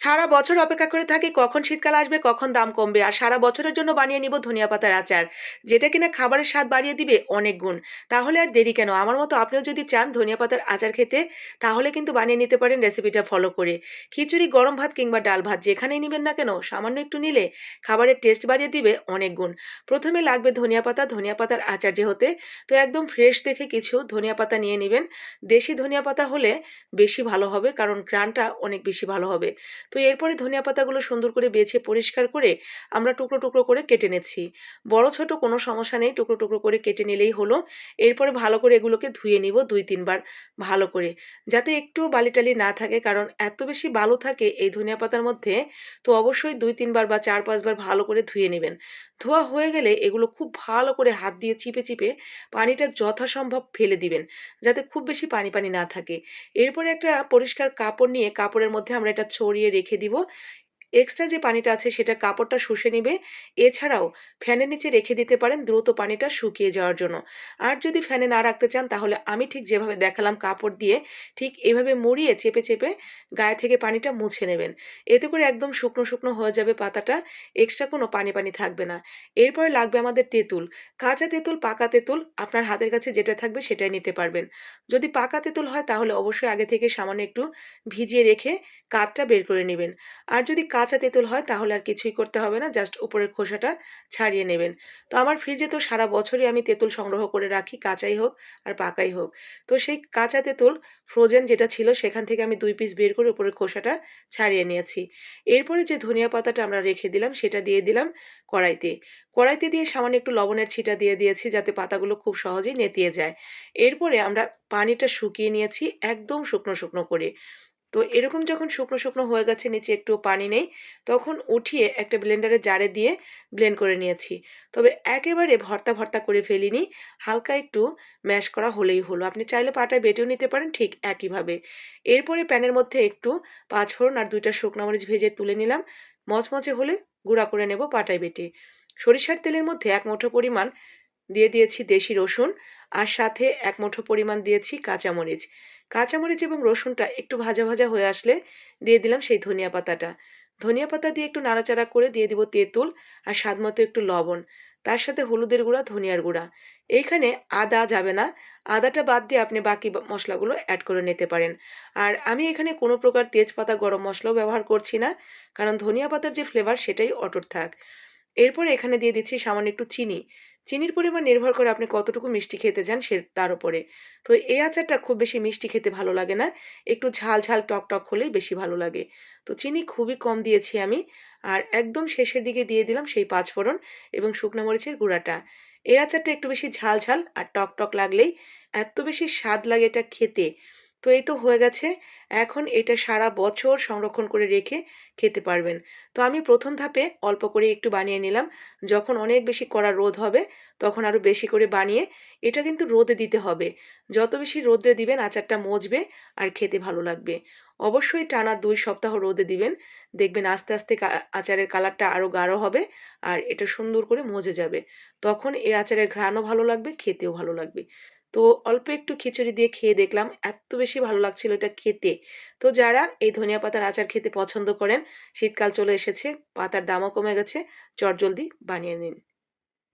সারা বছর অপেক্ষা করে থাকি কখন শীতকাল আসবে, কখন দাম কমবে, আর সারা বছরের জন্য বানিয়ে নিব ধনিয়া পাতার আচার। যেটা কিনা খাবারের স্বাদ বাড়িয়ে দিবে অনেক গুণ। তাহলে আর দেরি কেন? আমার মতো আপনিও যদি চান ধনিয়া পাতার আচার খেতে, তাহলে কিন্তু বানিয়ে নিতে পারেন রেসিপিটা ফলো করে। খিচুড়ি, গরম ভাত কিংবা ডাল ভাত, যেখানেই নেবেন না কেন, সামান্য একটু নিলে খাবারের টেস্ট বাড়িয়ে দিবে অনেক গুণ। প্রথমে লাগবে ধনিয়া পাতা, ধনিয়া পাতার আচার যে হতে তো একদম ফ্রেশ দেখে কিছু ধনিয়া পাতা নিয়ে নেবেন। দেশি ধনিয়া পাতা হলে বেশি ভালো হবে, কারণ গ্রানটা অনেক বেশি ভালো হবে। তো এরপরে ধনিয়া পাতাগুলো সুন্দর করে বেছে পরিষ্কার করে আমরা টুকরো টুকরো করে কেটে নেছি বড়, ছোট কোনো সমস্যা নেই, টুকরো টুকরো করে কেটে নিলেই হলো। এরপরে ভালো করে এগুলোকে ধুয়ে নিব দুই, তিনবার ভালো করে। যাতে একটু বালিটালি না থাকে, কারণ এত বেশি বালু থাকে এই ধনিয়া পাতার মধ্যে, তো অবশ্যই দুই, তিনবার বা চার, পাঁচবার ভালো করে ধুয়ে নেবেন। ধোয়া হয়ে গেলে এগুলো খুব ভালো করে হাত দিয়ে চিপে চিপে পানিটা যথাসম্ভব ফেলে দিবেন, যাতে খুব বেশি পানি পানি না থাকে। এরপরে একটা পরিষ্কার কাপড় নিয়ে, কাপড়ের মধ্যে আমরা এটা ছড়িয়ে রেখে দিব। এক্সট্রা যে পানিটা আছে সেটা কাপড়টা শুষে নেবে। এছাড়াও ফ্যানের নিচে রেখে দিতে পারেন দ্রুত পানিটা শুকিয়ে যাওয়ার জন্য। আর যদি ফ্যানে না রাখতে চান তাহলে আমি ঠিক যেভাবে দেখালাম কাপড় দিয়ে, ঠিক এভাবে মুড়িয়ে চেপে চেপে গায়ে থেকে পানিটা মুছে নেবেন। এতে করে একদম শুকনো শুকনো হয়ে যাবে পাতাটা এক্সট্রা কোনো পানি পানি থাকবে না। এরপরে লাগবে আমাদের তেঁতুল। কাঁচা তেঁতুল, পাকা তেঁতুল আপনার হাতের কাছে যেটা থাকবে সেটাই নিতে পারবেন। যদি পাকা তেঁতুল হয় তাহলে অবশ্যই আগে থেকে সামান্য একটু ভিজিয়ে রেখে কাঠটা বের করে নেবেন। আর যদি কাঁচা তেঁতুল হয়, তাহলে আর কিছুই করতে হবে না জাস্ট উপরের খোসাটা ছাড়িয়ে নেবেন। তো আমার ফ্রিজে তো সারা বছরই আমি তেঁতুল সংগ্রহ করে রাখি, কাঁচাই হোক আর পাকাই হোক। তো সেই কাঁচা তেঁতুল ফ্রোজেন যেটা ছিল, সেখান থেকে আমি দুই পিস বের করে উপরের খোসাটা ছাড়িয়ে নিয়েছি। এরপরে যে ধনিয়া পাতাটা আমরা রেখে দিলাম, সেটা দিয়ে দিলাম কড়াইতে। কড়াইতে দিয়ে সামান্য একটু লবণের ছিটা দিয়ে দিয়েছি, যাতে পাতাগুলো খুব সহজেই নেতিয়ে যায়। এরপরে আমরা পানিটা শুকিয়ে নিয়েছি, একদম শুকনো শুকনো করে। তো এরকম যখন শুকনো শুকনো হয়ে গেছে, নিচে একটু পানি নেই, তখন উঠিয়ে একটা ব্লেন্ডারে জারে দিয়ে ব্লেন্ড করে নিয়েছি। তবে একেবারে ভর্তা ভর্তা করে ফেলিনি, হালকা একটু ম্যাশ করা হলেই হলো। আপনি চাইলে পাটায় বেটেও নিতে পারেন ঠিক একইভাবে। এরপরে প্যানের মধ্যে একটু পাঁচফোড়ন আর দুইটা শুকনো মরিচ ভেজে তুলে নিলাম। মচমচে হলে গুঁড়া করে নেব পাটায় বেটে। সরিষার তেলের মধ্যে এক মুঠো পরিমাণ দিয়ে দিয়েছি দেশি রসুন। আর সাথে এক মুঠো পরিমাণ দিয়েছি কাঁচামরিচ। কাঁচামরিচ এবং রসুনটা একটু ভাজা ভাজা হয়ে আসলে দিয়ে দিলাম সেই ধনিয়া পাতাটা। ধনিয়া পাতা দিয়ে একটু নাড়াচাড়া করে দিয়ে দিব তেঁতুল আর স্বাদ মতো একটু লবণ। তার সাথে হলুদের গুঁড়া, ধনিয়ার গুঁড়া। এইখানে আদা যাবে না। আদাটা বাদ দিয়ে আপনি বাকি মশলাগুলো অ্যাড করে নিতে পারেন। আর আমি এখানে কোনো প্রকার তেজপাতা, গরম মশলাও ব্যবহার করছি না। কারণ ধনিয়া পাতার যে ফ্লেভার সেটাই অটুট থাক। এরপর এখানে দিয়ে দিচ্ছি সামান্য একটু চিনি। চিনির পরিমাণ নির্ভর করে আপনি কতটুকু মিষ্টি খেতে চান সে তার উপরে। তো এই আচারটা খুব বেশি মিষ্টি খেতে ভালো লাগে না। একটু ঝাল ঝাল, টক টক হলেই বেশি ভালো লাগে। তো চিনি খুবই কম দিয়েছি আমি। আর একদম শেষের দিকে দিয়ে দিলাম সেই পাঁচফোড়ন এবং শুকনো মরিচের গুঁড়াটা। এই আচারটা একটু বেশি ঝাল ঝাল আর টক টক লাগলেই এত বেশি স্বাদ লাগে এটা খেতে। তো এই তো হয়ে গেছে। এখন এটা সারা বছর সংরক্ষণ করে রেখে খেতে পারবেন। তো আমি প্রথম ধাপে অল্প করে একটু বানিয়ে নিলাম। যখন অনেক বেশি কড়া রোদ হবে, তখন আরও বেশি করে বানিয়ে এটা কিন্তু রোদে দিতে হবে। যত বেশি রোদে দিবেন, আচারটা মজবে আর খেতে ভালো লাগবে। অবশ্যই টানা দুই সপ্তাহ রোদে দিবেন। দেখবেন আস্তে আস্তে আচারের কালারটা আরও গাঢ় হবে আর এটা সুন্দর করে মজে যাবে। তখন এই আচারের ঘ্রাণও ভালো লাগবে, খেতেও ভালো লাগবে। তো অল্প একটু খিচুড়ি দিয়ে খেয়ে দেখলাম, এত বেশি ভালো লাগছিল এটা খেতে। তো যারা এই ধনিয়া পাতার আচার খেতে পছন্দ করেন, শীতকাল চলে এসেছে, পাতার দামও কমে গেছে, চটজলদি বানিয়ে নিন।